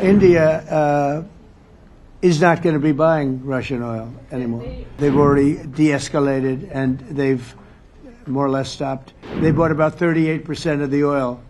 India uh, is not going to be buying Russian oil anymore. They've already de escalated and they've more or less stopped. They bought about 38% of the oil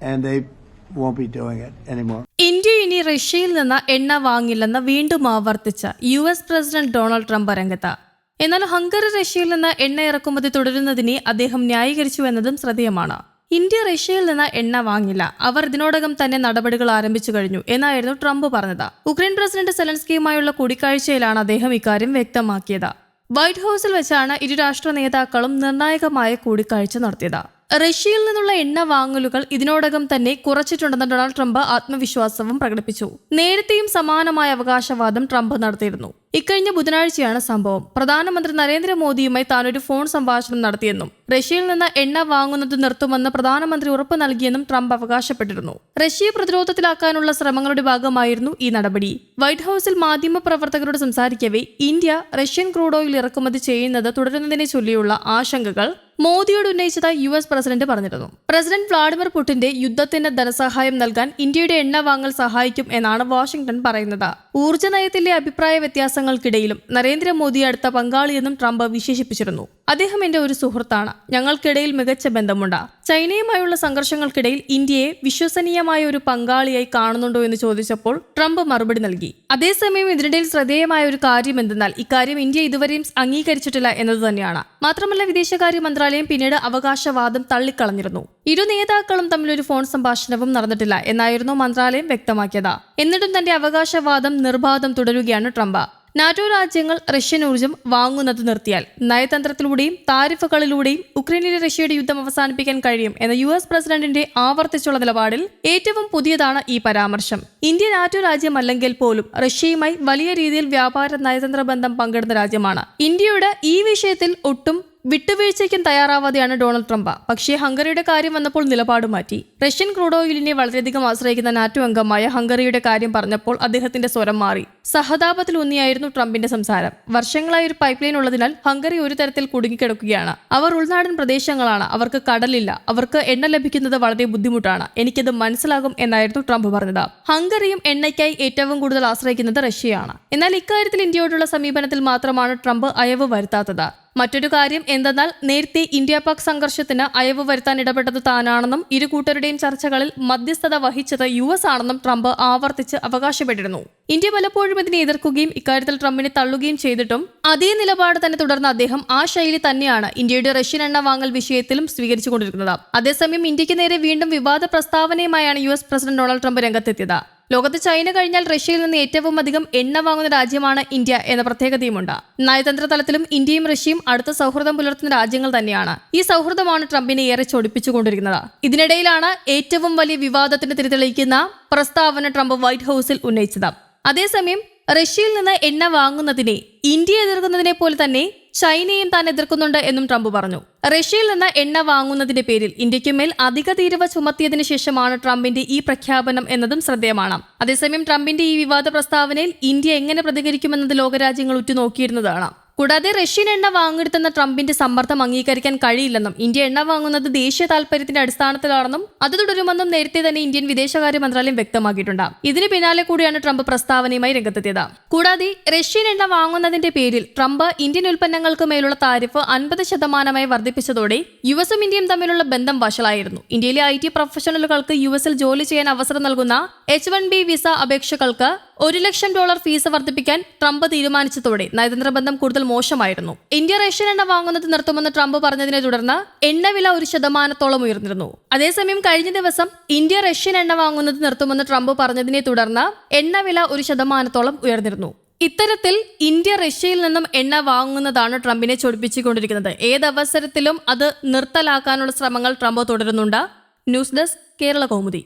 and they won't be doing it anymore. India ഇനി റഷ്യയിൽ നിന്ന് എണ്ണ വാങ്ങില്ലെന്ന് വീണ്ടും ആവർത്തിച്ച U S president Donald Trump രംഗത്ത് എന്നാൽ Hungary റഷ്യയിൽ നിന്ന് എണ്ണ ഇറക്കുമതി തുടരുന്നതിനെ അദ്ദേഹം ന്യായീകരിച്ചു എന്നതും ശ്രദ്ധേയമാണ് ഇന്ത്യ റഷ്യയിൽ നിന്ന് എണ്ണ വാങ്ങില്ല. അവർ ഇതിനോടകം തന്നെ നടപടികൾ ആരംഭിച്ചു കഴിഞ്ഞു എന്നായിരുന്നു ട്രംപ് പറഞ്ഞത്. ഉക്രൈൻ പ്രസിഡന്റ് സെലൻസ്കിയുമായുള്ള കൂടിക്കാഴ്ചയിലാണ് അദ്ദേഹം ഇക്കാര്യം വ്യക്തമാക്കിയത്. വൈറ്റ് ഹൌസിൽ വെച്ചാണ് ഇരു രാഷ്ട്ര നേതാക്കളും നിർണായകമായ കൂടിക്കാഴ്ച നടത്തിയത്. റഷ്യയിൽ നിന്നുള്ള എണ്ണ വാങ്ങലുകൾ ഇതിനോടകം തന്നെ കുറച്ചിട്ടുണ്ടെന്ന് ഡൊണാൾഡ് ട്രംപ് ആത്മവിശ്വാസവും പ്രകടിപ്പിച്ചു. നേരത്തെയും സമാനമായ അവകാശവാദം ട്രംപ് നടത്തിയിരുന്നു. ഇക്കഴിഞ്ഞ ബുധനാഴ്ചയാണ് സംഭവം. പ്രധാനമന്ത്രി നരേന്ദ്രമോദിയുമായി താൻ ഒരു ഫോൺ സംഭാഷണം നടത്തിയെന്നും റഷ്യയിൽ നിന്ന് എണ്ണ വാങ്ങുന്നത് നിർത്തുമെന്ന് പ്രധാനമന്ത്രി ഉറപ്പ് നൽകിയെന്നും ട്രംപ് അവകാശപ്പെട്ടിരുന്നു. റഷ്യയെ പ്രതിരോധത്തിലാക്കാനുള്ള ശ്രമങ്ങളുടെ ഭാഗമായിരുന്നു ഈ നടപടി. വൈറ്റ് ഹൌസിൽ മാധ്യമപ്രവർത്തകരോട് സംസാരിക്കവേ ഇന്ത്യ റഷ്യൻ ക്രൂഡ് ഓയിൽ ഇറക്കുമതി ചെയ്യുന്നത് തുടരുന്നതിനെ ചൊല്ലിയുള്ള ആശങ്കകൾ മോദിയോട് ഉന്നയിച്ചതായി യു എസ് പ്രസിഡന്റ് പറഞ്ഞിരുന്നു. പ്രസിഡന്റ് വ്ളാഡിമിർ പുടിന്റെ യുദ്ധത്തിന് ധനസഹായം നൽകാൻ ഇന്ത്യയുടെ എണ്ണ വാങ്ങൽ സഹായിക്കും എന്നാണ് വാഷിംഗ്ടൺ പറയുന്നത്. ഊർജ നയത്തിലെ അഭിപ്രായ വ്യത്യാസങ്ങൾക്കിടയിലും നരേന്ദ്രമോദി അടുത്ത പങ്കാളിയെന്നും ട്രംപ് വിശേഷിപ്പിച്ചിരുന്നു. അദ്ദേഹം എന്റെ ഒരു സുഹൃത്താണ്. ഞങ്ങൾക്കിടയിൽ മികച്ച ബന്ധമുണ്ട്. ചൈനയുമായുള്ള സംഘർഷങ്ങൾക്കിടയിൽ ഇന്ത്യയെ വിശ്വസനീയമായ ഒരു പങ്കാളിയായി കാണുന്നുണ്ടോ എന്ന് ചോദിച്ചപ്പോൾ ട്രംപ് മറുപടി നൽകി. അതേസമയം ഇതിനിടയിൽ ശ്രദ്ധേയമായ ഒരു കാര്യം എന്തെന്നാൽ ഇക്കാര്യം ഇന്ത്യ ഇതുവരെയും അംഗീകരിച്ചിട്ടില്ല എന്നത് തന്നെയാണ്. മാത്രമല്ല വിദേശകാര്യ മന്ത്രാലയം പിന്നീട് അവകാശവാദം തള്ളിക്കളഞ്ഞിരുന്നു. ഇരു നേതാക്കളും തമ്മിൽ ഒരു ഫോൺ സംഭാഷണവും നടന്നിട്ടില്ല എന്നായിരുന്നു മന്ത്രാലയം വ്യക്തമാക്കിയത്. എന്നിട്ടും തന്റെ അവകാശവാദം നിർബാധം തുടരുകയാണ് ട്രംപ്. നാറ്റോ രാജ്യങ്ങൾ റഷ്യൻ ഊർജം വാങ്ങുന്നത് നിർത്തിയാൽ നയതന്ത്രത്തിലൂടെയും താരിഫുകളിലൂടെയും ഉക്രൈനിലെ റഷ്യയുടെ യുദ്ധം അവസാനിപ്പിക്കാൻ കഴിയും എന്ന യു എസ് പ്രസിഡന്റിന്റെ ആവർത്തിച്ചുള്ള നിലപാടിൽ ഏറ്റവും പുതിയതാണ് ഈ പരാമർശം. ഇന്ത്യ നാറ്റോ രാജ്യമല്ലെങ്കിൽ പോലും റഷ്യയുമായി വലിയ രീതിയിൽ വ്യാപാര നയതന്ത്ര ബന്ധം പങ്കിടുന്ന രാജ്യമാണ്. ഇന്ത്യയുടെ ഈ വിഷയത്തിൽ ഒട്ടും വിട്ടുവീഴ്ചയ്ക്കും തയ്യാറാവാതെയാണ് ഡൊണാൾഡ് ട്രംപ്. പക്ഷേ ഹംഗറിയുടെ കാര്യം വന്നപ്പോൾ നിലപാട് മാറ്റി. റഷ്യൻ ക്രൂഡ് ഓയിലിനെ വളരെയധികം ആശ്രയിക്കുന്ന നാറ്റോ അംഗമായ ഹംഗറിയുടെ കാര്യം പറഞ്ഞപ്പോൾ അദ്ദേഹത്തിന്റെ സ്വരം മാറി. സഹതാപത്തിലൊന്നിയായിരുന്നു ട്രംപിന്റെ സംസാരം. വർഷങ്ങളായി ഒരു പൈപ്പ് ലൈൻ ഉള്ളതിനാൽ ഹംഗറി ഒരു തരത്തിൽ കുടുങ്ങിക്കിടക്കുകയാണ്. അവർ ഉൾനാടൻ പ്രദേശങ്ങളാണ്. അവർക്ക് കടലില്ല. അവർക്ക് എണ്ണ ലഭിക്കുന്നത് വളരെ ബുദ്ധിമുട്ടാണ്. എനിക്കത് മനസ്സിലാകും എന്നായിരുന്നു ട്രംപ് പറഞ്ഞത്. ഹംഗറിയും എണ്ണയ്ക്കായി ഏറ്റവും കൂടുതൽ ആശ്രയിക്കുന്നത് റഷ്യയാണ്. എന്നാൽ ഇക്കാര്യത്തിൽ ഇന്ത്യയോടുള്ള സമീപനത്തിൽ മാത്രമാണ് ട്രംപ് അയവ് വരുത്താത്തത്. മറ്റൊരു കാര്യം എന്തെന്നാൽ നേരത്തെ ഇന്ത്യ പാക് സംഘർഷത്തിന് അയവ് വരുത്താൻ ഇടപെട്ടത് താനാണെന്നും ഇരു കൂട്ടരുടെയും ചർച്ചകളിൽ മധ്യസ്ഥത വഹിച്ചത് യു എസ് ആണെന്നും ട്രംപ് ആവർത്തിച്ച് അവകാശപ്പെട്ടിരുന്നു. ഇന്ത്യ പലപ്പോഴും ഇതിനെ എതിർക്കുകയും ഇക്കാര്യത്തിൽ ട്രംപിനെ തള്ളുകയും ചെയ്തിട്ടും അതേ നിലപാട് തന്നെ തുടർന്ന് അദ്ദേഹം ആ ശൈലി തന്നെയാണ് ഇന്ത്യയുടെ റഷ്യൻ എണ്ണ വാങ്ങൽ വിഷയത്തിലും സ്വീകരിച്ചുകൊണ്ടിരിക്കുന്നത്. അതേസമയം ഇന്ത്യയ്ക്ക് നേരെ വീണ്ടും വിവാദ പ്രസ്താവനയുമായാണ് U S president Donald Trump രംഗത്തെത്തിയത്. ലോകത്ത് ചൈന കഴിഞ്ഞാൽ റഷ്യയിൽ നിന്ന് ഏറ്റവും അധികം എണ്ണ വാങ്ങുന്ന രാജ്യമാണ് ഇന്ത്യ എന്ന പ്രത്യേകതയുമുണ്ട്. നയതന്ത്ര തലത്തിലും ഇന്ത്യയും റഷ്യയും അടുത്ത സൗഹൃദം പുലർത്തുന്ന രാജ്യങ്ങൾ തന്നെയാണ്. ഈ സൗഹൃദമാണ് ട്രംപിനെ ഏറെ ചൊടിപ്പിച്ചുകൊണ്ടിരിക്കുന്നത്. ഇതിനിടയിലാണ് ഏറ്റവും വലിയ വിവാദത്തിന് തിരിതെളിയിക്കുന്ന പ്രസ്താവന ട്രംപ് വൈറ്റ് ഹൌസിൽ ഉന്നയിച്ചത്. അതേസമയം റഷ്യയിൽ നിന്ന് എണ്ണ വാങ്ങുന്നതിനെ ഇന്ത്യ എതിർക്കുന്നതിനെ പോലെ തന്നെ ചൈനയും താൻ എതിർക്കുന്നുണ്ട് എന്നും ട്രംപ് പറഞ്ഞു. റഷ്യയിൽ നിന്ന് എണ്ണ വാങ്ങുന്നതിന്റെ പേരിൽ ഇന്ത്യക്കുമേൽ അധിക തീരുവ ചുമത്തിയതിനു ശേഷമാണ് ട്രംപിന്റെ ഈ പ്രഖ്യാപനം എന്നതും ശ്രദ്ധേയമാണ്. അതേസമയം ട്രംപിന്റെ ഈ വിവാദ പ്രസ്താവനയിൽ ഇന്ത്യ എങ്ങനെ പ്രതികരിക്കുമെന്നത് ലോകരാജ്യങ്ങൾ ഉറ്റുനോക്കിയിരുന്നതാണ്. കൂടാതെ റഷ്യൻ എണ്ണ വാങ്ങിയെടുത്തെന്ന ട്രംപിന്റെ സമ്മർദ്ദം അംഗീകരിക്കാൻ കഴിയില്ലെന്നും ഇന്ത്യ എണ്ണ വാങ്ങുന്നത് ദേശീയ താൽപര്യത്തിന്റെ അടിസ്ഥാനത്തിലാണെന്നും അത് തുടരുമെന്നും നേരത്തെ തന്നെ ഇന്ത്യൻ വിദേശകാര്യ മന്ത്രാലയം വ്യക്തമാക്കിയിട്ടുണ്ട്. ഇതിന് പിന്നാലെ കൂടിയാണ് ട്രംപ് പ്രസ്താവനയുമായി രംഗത്തെത്തിയത്. കൂടാതെ റഷ്യൻ എണ്ണ വാങ്ങുന്നതിന്റെ പേരിൽ ട്രംപ് ഇന്ത്യൻ ഉൽപ്പന്നങ്ങൾക്ക് മേലുള്ള താരിഫ് അൻപത് ശതമാനമായി വർദ്ധിപ്പിച്ചതോടെ യു എസും ഇന്ത്യയും തമ്മിലുള്ള ബന്ധം വഷളായിരുന്നു. ഇന്ത്യയിലെ ഐ ടി പ്രൊഫഷണലുകൾക്ക് യു എസിൽ ജോലി ചെയ്യാൻ അവസരം നൽകുന്ന എച്ച് വൺ ബി വിസ അപേക്ഷകൾക്ക് ഒരു ലക്ഷം ഡോളർ ഫീസ് വർദ്ധിപ്പിക്കാൻ ട്രംപ് തീരുമാനിച്ചതോടെ നയതന്ത്ര ബന്ധം കൂടുതൽ മോശമായിരുന്നു. ഇന്ത്യ റഷ്യൻ എണ്ണ വാങ്ങുന്നത് നിർത്തുമെന്ന് ട്രംപ് പറഞ്ഞതിനെ തുടർന്ന് എണ്ണവില ഒരു ശതമാനത്തോളം ഉയർന്നിരുന്നു. അതേസമയം കഴിഞ്ഞ ദിവസം ഇന്ത്യ റഷ്യൻ എണ്ണ വാങ്ങുന്നത് നിർത്തുമെന്ന് ട്രംപ് പറഞ്ഞതിനെ തുടർന്ന് എണ്ണവില ഒരു ശതമാനത്തോളം ഉയർന്നിരുന്നു. ഇത്തരത്തിൽ ഇന്ത്യ റഷ്യയിൽ നിന്നും എണ്ണ വാങ്ങുന്നതാണ് ട്രംപിനെ ചൊടിപ്പിച്ചുകൊണ്ടിരിക്കുന്നത്. ഏതവസരത്തിലും അത് നിർത്തലാക്കാനുള്ള ശ്രമങ്ങൾ ട്രംപ് തുടരുന്നുണ്ട്. News desk Kerala Kaumudi.